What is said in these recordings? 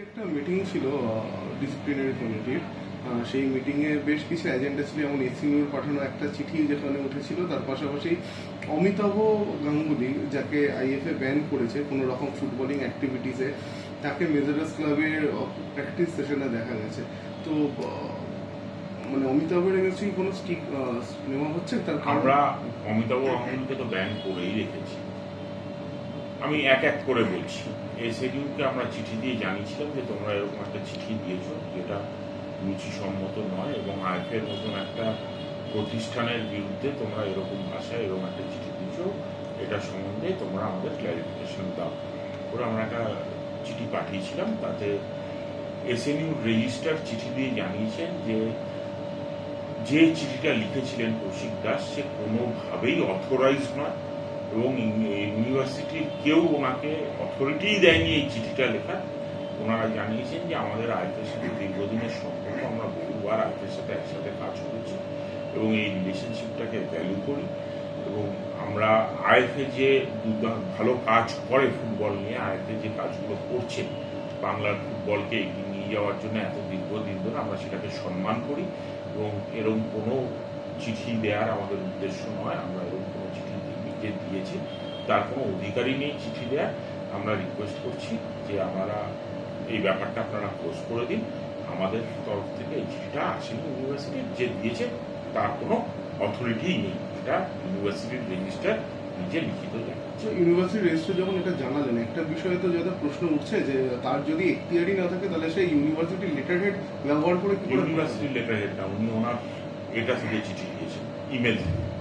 একটা মিটিং ছিল ডিসিপ্লিনারি কমিটির সেই মিটিংয়ে বেশ কিছু এজেন্ডা ছিল, যেমন এসিউর পাঠানো একটা চিঠি যেখানে উঠেছিল। তার পাশাপাশি অমিতাভ গাঙ্গুলি, যাকে আইএফএ ব্যান করেছে কোনো রকম ফুটবলিং অ্যাক্টিভিটিসে তাকে মেজারাস ক্লাবের প্র্যাকটিস সেশনে দেখা গেছে। তো মানে অমিতাভের এগেন্সে কোনো স্টিক নেওয়া হচ্ছে? তার আমরা অমিতাভ গাঙ্গুলিকে তো ব্যান করেই রেখেছি। আমি এক এক করে বলছি। এই শিডিউলকে আমরা চিঠি দিয়ে জানিয়েছিলাম যে তোমরা এরকম একটা চিঠি দিয়েছ, যেটা রুচিসম্মত নয় এবং আইফের মতন একটা প্রতিষ্ঠানের বিরুদ্ধে তোমরা এরকম ভাষায় এরকম একটা চিঠি দিয়েছ, এটা সম্বন্ধে তোমরা আমাদের ক্ল্যারিফিকেশন দাও। করে আমরা একটা চিঠি পাঠিয়েছিলাম, তাতে এসএনইউ রেজিস্টার চিঠি দিয়ে জানিয়েছেন যে যে চিঠিটা লিখেছিলেন কৌশিক দাস, সে কোনোভাবেই অথরাইজ নয়। এবং ইউ- ইউনিভার্সিটির কেউ ওনাকে অথরিটিই দেয়নি এই চিঠিটা লেখা ওনারা জানিয়েছেন যে আমাদের আইফের সাথে দীর্ঘদিনের সম্পর্ক, আমরা বহুবার আইফের সাথে একসাথে কাজ করেছি এবং এই রিলেশনশিপটাকে ভ্যালু করি। এবং আমরা আইএফএ যে ভালো কাজ করে ফুটবল নিয়ে আইএফএ যে কাজগুলো করছে, বাংলার ফুটবলকে এগিয়ে নিয়ে যাওয়ার জন্য এত দীর্ঘদিন ধরে আমরা সেটাকে সম্মান করি এবং এরকম কোনো চিঠি দেওয়ার আমাদের উদ্দেশ্য নয়। আমরা এরকম কোনো চিঠি যে দিয়েছি। তার কোনো অধিকারই নেই চিঠি দেওয়ার আমরা রিকোয়েস্ট করছি যে আমরা এই ব্যাপারটা আপনারা ক্লোজ করে দিন। আমাদের তরফ থেকে এই চিঠিটা আসেনি ইউনিভার্সিটির যে দিয়েছে তার কোনো অথরিটিই নেই। এটা ইউনিভার্সিটির রেজিস্টার নিজে লিখিত জানাচ্ছে। ইউনিভার্সিটি রেজিস্টার যখন এটা জানালেন একটা বিষয়ে তো যাতে প্রশ্ন উঠছে যে তার যদি এখতিয়ারই না থাকে তাহলে সেই ইউনিভার্সিটি লেটার হেড ব্যবহার করে কি ইউনিভার্সিটির লেটার হেডটা উনি ওনার এটা থেকে চিঠি দিয়েছেন ইমেল থেকে।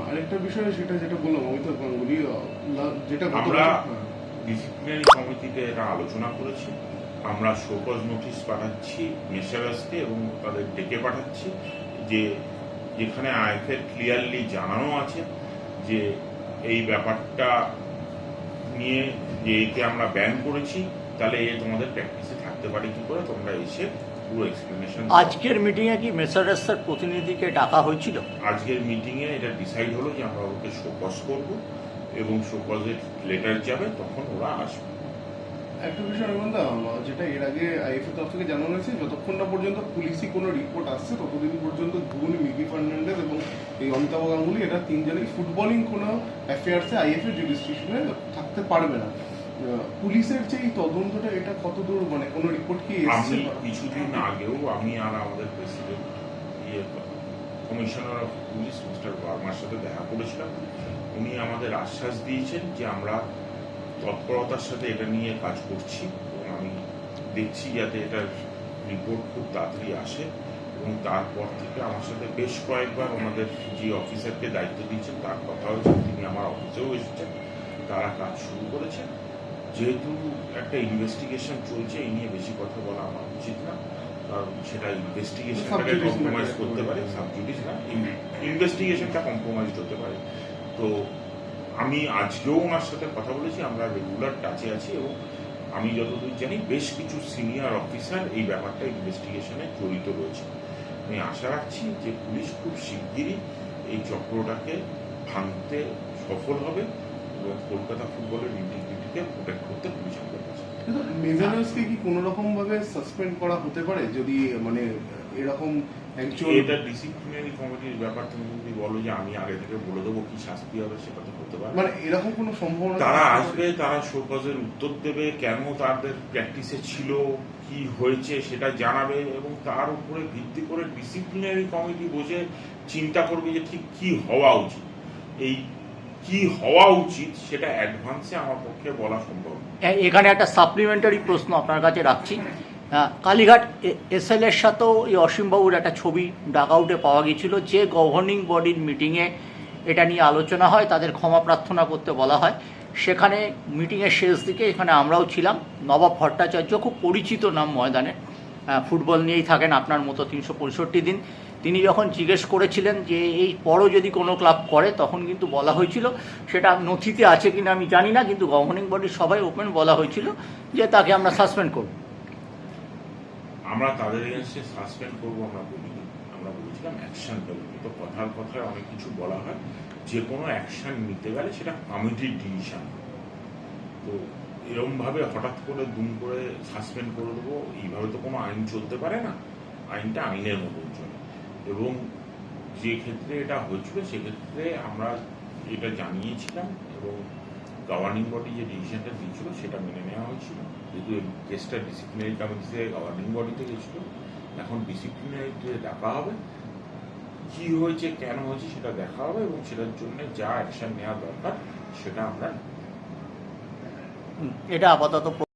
আরেকটা বিষয় সেটা যেটা বললাম অমিতাভ গাঙ্গুলি যেটা আমরা হ্যাঁ। ডিসিপ্লিনারি কমিটিতে এটা আলোচনা করেছি আমরা শোকজ নোটিশ পাঠাচ্ছি মেসারাসকে এবং তাদের ডেকে পাঠাচ্ছি যে যেখানে আইএফের ক্লিয়ারলি জানানো আছে যে এই ব্যাপারটা নিয়ে যে একে আমরা ব্যান করেছি তাহলে এ তোমাদের প্র্যাকটিসে থাকতে পারে কি করে তোমরা এসে আজকের মিটিংয়ে কি মেসারেসার প্রতিনিধিকে ডাকা হয়েছিল? আজকের মিটিংয়ে এটা ডিসাইড হলো যে আমরা ওকে শোকজ করব এবং শোকজের লেটার যাবে তখন ওরা আসবে। একটা বিষয় অরিন্দা যেটা এর আগে আইএফএ তরফ থেকে জানানো হয়েছে যতক্ষণ না পর্যন্ত পুলিশি কোনো রিপোর্ট আসছে ততদিন পর্যন্ত ধোনি মিকি ফার্নান্ডেজ এবং এই অমিতাভ গাঙ্গুলি এরা তিনজনেই ফুটবলিং কোনো অ্যাফেয়ার্সে আইএফএ জুডিস্ট্রিকশনে থাকতে পারবে না। পুলিশের যে এই তদন্তটা, এটা কতদূর মানে কোনো রিপোর্ট কি এসেছে? কিছুদিন আগেও আমি আর আমাদের প্রেসিডেন্ট ইয়ে কমিশনার অফ পুলিশ মিস্টার বার্মার সাথে দেখা করেছিলাম। উনি আমাদের আশ্বাস দিয়েছেন যে আমরা তৎপরতার সাথে এটা নিয়ে কাজ করছি এবং আমি দেখছি যাতে এটার রিপোর্ট খুব তাড়াতাড়ি আসে এবং তারপর থেকে আমার সাথে বেশ কয়েকবার ওনাদের যে অফিসারকে দায়িত্ব দিয়েছেন, তার কথা হয়েছে, তিনি আমার অফিসেও এসেছেন, তারা কাজ শুরু করেছেন। যেহেতু একটা ইনভেস্টিগেশন চলছে এই নিয়ে বেশি কথা বলা আমার উচিত না। কারণ সেটা ইনভেস্টিগেশনটাকে কম্প্রোমাইজ করতে পারে সাবজুডিস না ইনভেস্টিগেশনটা কম্প্রোমাইজ হতে পারে। তো আমি আজকেও ওনার সাথে কথা বলেছি আমরা রেগুলার টাচে আছি এবং আমি যতদূর জানি বেশ কিছু সিনিয়র অফিসার এই ব্যাপারটা ইনভেস্টিগেশনে জড়িত রয়েছে। আমি আশা রাখছি যে পুলিশ খুব শিগগিরই এই চক্রটাকে ভাঙতে সফল হবে। কলকাতা ফুটবলের ইন্টিগ্রিটিকে প্রোটেক্ট করতে পুলিশ আমাদের কাছে। কিন্তু কি কোনো রকম ভাবে সাসপেন্ড করা হতে পারে? যদি মানে এরকম অ্যাকচুয়াল এটা ডিসিপ্লিনারি কমিটির ব্যাপার তুমি যদি বলো যে আমি আগে থেকে বলে দেবো কি শাস্তি হবে সেটা তো হতে পারে। মানে এরকম কোনো সম্ভাবনা তারা আসবে তারা শোকজের উত্তর দেবে কেন তাদের প্র্যাকটিসে ছিল কি হয়েছে সেটা জানাবে এবং তার উপরে ভিত্তি করে ডিসিপ্লিনারি কমিটি বসে চিন্তা করবে যে ঠিক কি হওয়া উচিত। এই কি হওয়া উচিত সেটা অ্যাডভান্সে আমার পক্ষে বলা সম্ভব। এ- এখানে একটা সাপ্লিমেন্টারি প্রশ্ন আপনার কাছে রাখছি। কালীঘাট এসএল এর সাথেও এই অসীমবাবুর একটা ছবি ডাকআউটে পাওয়া গিয়েছিল, যে গভর্নিং বডির মিটিংয়ে এটা নিয়ে আলোচনা হয়, তাদের ক্ষমা প্রার্থনা করতে বলা হয়। সেখানে মিটিংয়ের শেষ দিকে এখানে আমরাও ছিলাম, নবাব ভট্টাচার্য, খুব পরিচিত নাম ময়দানে। ফুটবল নিয়েই থাকেন আপনার মতো তিনশো পঁয়ষট্টি দিন। তিনি যখন জিজ্ঞেস করেছিলেন যে এই পরও যদি কোনো ক্লাব করে, তখন কিন্তু বলা হয়েছিল, সেটা নথিতে আছে কিনা আমি জানি না, কিন্তু গভর্নিং বডির সবাই ওপেন বলা হয়েছিল যে তাকে আমরা সাসপেন্ড করব। আমরা তাদের এগেনস্টে সাসপেন্ড করব, আমরা বলিনি। আমরা বলেছিলাম অ্যাকশন নেব। তো কথার কথায় অনেক কিছু বলা হয়। যে কোনো অ্যাকশন নিতে গেলে সেটা কমিটির ডিসিশন। তো এরমভাবে হঠাৎ করে দুম করে সাসপেন্ড করে দেবো, এইভাবে তো কোনো আইন চলতে পারে না। আইনটা আইনের মতন চলে। এবং যে ক্ষেত্রে এটা হয়েছিল সেক্ষেত্রে আমরা এটা জানিয়েছিলাম এবং গভর্নিং বডি যে ডিসিশনটা দিয়েছিল, সেটা মেনে নেওয়া হয়েছিল। যেহেতু কেসটা ডিসিপ্লিনারি কমিটিতে গভর্নিং বডিতে গেছিল, এখন ডিসিপ্লিনারিতে দেখা হবে। কি হয়েছে, কেন হয়েছে, সেটা দেখা হবে এবং সেটার জন্য যা অ্যাকশন নেওয়া দরকার, সেটা আমরা এটা আপাতত